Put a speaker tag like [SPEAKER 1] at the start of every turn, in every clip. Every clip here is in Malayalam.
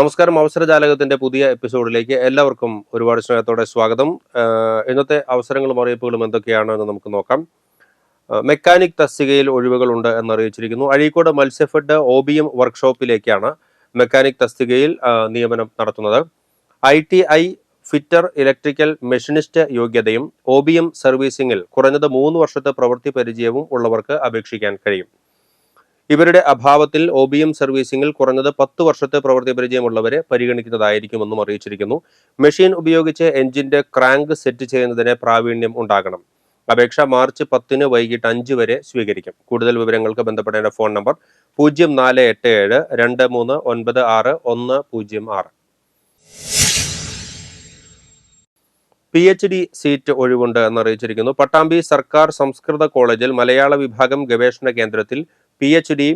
[SPEAKER 1] നമസ്കാരം. അവസരജാലകത്തിന്റെ പുതിയ എപ്പിസോഡിലേക്ക് എല്ലാവർക്കും ഒരുപാട് സ്നേഹത്തോടെ സ്വാഗതം. ഇന്നത്തെ അവസരങ്ങളും അറിയിപ്പുകളും എന്തൊക്കെയാണ് എന്ന് നമുക്ക് നോക്കാം. മെക്കാനിക് തസ്തികയിൽ ഒഴിവുകളുണ്ട് എന്നറിയിച്ചിരിക്കുന്നു. Azhikode Matsyafed O B M വർക്ക്ഷോപ്പിലേക്കാണ് mechanic തസ്തികയിൽ നിയമനം നടത്തുന്നത്. I T I fitter electrical machinist യോഗ്യതയും ഒ ബി എം സർവീസിംഗിൽ കുറഞ്ഞത് മൂന്ന് വർഷത്തെ പ്രവൃത്തി പരിചയവും ഉള്ളവർക്ക് അപേക്ഷിക്കാൻ കഴിയും. ഇവരുടെ അഭാവത്തിൽ ഒ ബി എം സർവീസിംഗിൽ കുറഞ്ഞത് പത്ത് വർഷത്തെ പ്രവൃത്തി പരിചയമുള്ളവരെ പരിഗണിക്കുന്നതായിരിക്കുമെന്നും അറിയിച്ചിരിക്കുന്നു. മെഷീൻ ഉപയോഗിച്ച് എഞ്ചിന്റെ ക്രാങ്ക് സെറ്റ് ചെയ്യുന്നതിന് പ്രാവീണ്യം ഉണ്ടാകണം. അപേക്ഷ മാർച്ച് പത്തിന് വൈകിട്ട് അഞ്ച് വരെ സ്വീകരിക്കും. കൂടുതൽ വിവരങ്ങൾക്ക് ബന്ധപ്പെടേണ്ട ഫോൺ നമ്പർ പൂജ്യം നാല് എട്ട് ഏഴ് രണ്ട് മൂന്ന് ഒൻപത് ആറ് ഒന്ന് പൂജ്യം ആറ്. പി എച്ച് ഡി സീറ്റ് ഒഴിവുണ്ട് എന്നറിയിച്ചിരിക്കുന്നു. പട്ടാമ്പി സർക്കാർ സംസ്കൃത കോളേജിൽ മലയാള വിഭാഗം ഗവേഷണ കേന്ദ്രത്തിൽ P H D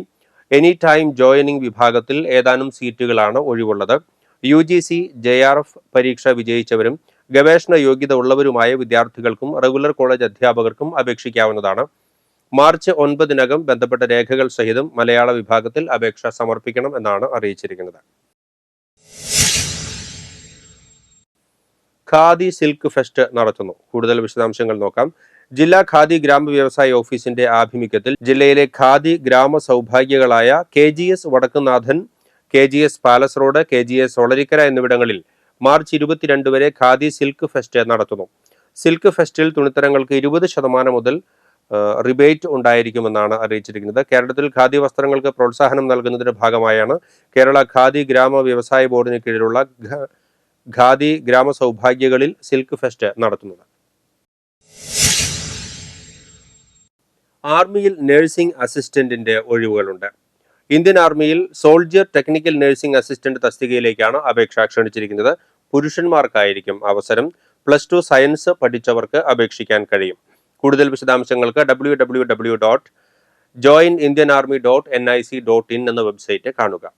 [SPEAKER 1] any time joining വിഭാഗത്തിൽ ഏതാനും സീറ്റുകളാണ് ഒഴിവുള്ളത്. U G C J R F പരീക്ഷ വിജയിച്ചവരും ഗവേഷണ യോഗ്യത ഉള്ളവരുമായ വിദ്യാർത്ഥികൾക്കും റെഗുലർ കോളേജ് അധ്യാപകർക്കും അപേക്ഷിക്കാവുന്നതാണ്. മാർച്ച് ഒൻപതിനകം ബന്ധപ്പെട്ട രേഖകൾ സഹിതം മലയാള വിഭാഗത്തിൽ അപേക്ഷ സമർപ്പിക്കണം എന്നാണ് അറിയിച്ചിരിക്കുന്നത്. ഖാദി സിൽക്ക് ഫെസ്റ്റ് നടത്തുന്നു. കൂടുതൽ വിശദാംശങ്ങൾ നോക്കാം. ജില്ലാ ഖാദി ഗ്രാമ വ്യവസായ ഓഫീസിന്റെ ആഭിമുഖ്യത്തിൽ ജില്ലയിലെ ഖാദി ഗ്രാമ സൗഭാഗ്യകളായ K G S Vadakkunathan K G S palace road K G S Olarikkara എന്നിവിടങ്ങളിൽ മാർച്ച് ഇരുപത്തിരണ്ട് വരെ ഖാദി സിൽക്ക് ഫെസ്റ്റ് നടത്തുന്നു. സിൽക്ക് ഫെസ്റ്റിൽ തുണിത്തരങ്ങൾക്ക് ഇരുപത് ശതമാനം മുതൽ റിബേറ്റ് ഉണ്ടായിരിക്കുമെന്നാണ് അറിയിച്ചിരിക്കുന്നത്. കേരളത്തിൽ ഖാദി വസ്ത്രങ്ങൾക്ക് പ്രോത്സാഹനം നൽകുന്നതിന്റെ ഭാഗമായാണ് കേരള ഖാദി ഗ്രാമ വ്യവസായ ബോർഡിന് കീഴിലുള്ള ഖാദി ഗ്രാമ സൗഭാഗ്യകളിൽ സിൽക്ക് ഫെസ്റ്റ് നടത്തുന്നത്. ആർമിയിൽ നഴ്സിംഗ് അസിസ്റ്റന്റിന്റെ ഒഴിവുകളുണ്ട്. ഇന്ത്യൻ ആർമിയിൽ സോൾജിയർ ടെക്നിക്കൽ നഴ്സിംഗ് അസിസ്റ്റന്റ് തസ്തികയിലേക്കാണ് അപേക്ഷ ക്ഷണിച്ചിരിക്കുന്നത്. പുരുഷന്മാർക്കായിരിക്കും അവസരം. പ്ലസ് ടു സയൻസ് പഠിച്ചവർക്ക് അപേക്ഷിക്കാൻ കഴിയും. കൂടുതൽ വിശദാംശങ്ങൾക്ക് W W W dot join Indian army dot N I C dot in എന്ന വെബ്സൈറ്റ് കാണുക.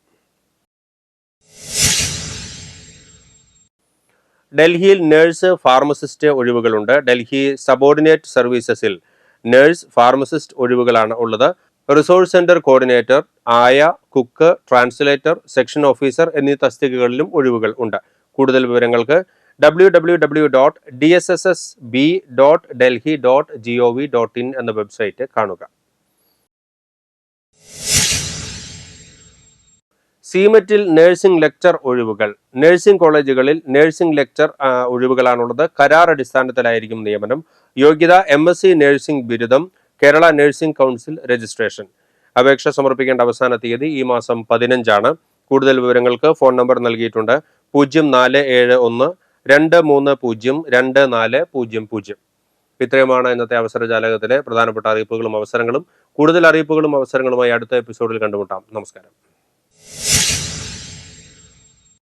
[SPEAKER 1] ഡൽഹിയിൽ നഴ്സ് ഫാർമസിസ്റ്റ് ഒഴിവുകളുണ്ട്. ഡൽഹി സബോർഡിനേറ്റ് സർവീസസിൽ നഴ്സ് ഫാർമസിസ്റ്റ് ഒഴിവുകളാണ് ഉള്ളത്. റിസോഴ്സ് സെന്റർ കോർഡിനേറ്റർ ആയ കുക്ക് ട്രാൻസ്ലേറ്റർ സെക്ഷൻ ഓഫീസർ എന്നീ തസ്തികകളിലും ഒഴിവുകൾ ഉണ്ട്. കൂടുതൽ വിവരങ്ങൾക്ക് W W W dot D S S S B dot Delhi dot G O V dot in എന്ന വെബ്സൈറ്റ് കാണുക. സീമറ്റിൽ നഴ്സിംഗ് ലെക്ചർ ഒഴിവുകൾ. നഴ്സിംഗ് കോളേജുകളിൽ നഴ്സിംഗ് ലെക്ചർ ഒഴിവുകളാണുള്ളത്. കരാർ അടിസ്ഥാനത്തിലായിരിക്കും നിയമനം. യോഗ്യത എം എസ് സി നഴ്സിംഗ് ബിരുദം കേരള നഴ്സിംഗ് കൗൺസിൽ രജിസ്ട്രേഷൻ. അപേക്ഷ സമർപ്പിക്കേണ്ട അവസാന തീയതി ഈ മാസം പതിനഞ്ചാണ്. കൂടുതൽ വിവരങ്ങൾക്ക് ഫോൺ നമ്പർ നൽകിയിട്ടുണ്ട്. പൂജ്യം നാല് ഏഴ് ഒന്ന് രണ്ട് മൂന്ന് പൂജ്യം രണ്ട് നാല് പൂജ്യം പൂജ്യം. ഇത്രയുമാണ് ഇന്നത്തെ അവസരജാലകത്തിലെ പ്രധാനപ്പെട്ട അറിയിപ്പുകളും അവസരങ്ങളും. കൂടുതൽ അറിയിപ്പുകളും അവസരങ്ങളുമായി അടുത്ത എപ്പിസോഡിൽ കണ്ടുമുട്ടാം. നമസ്കാരം.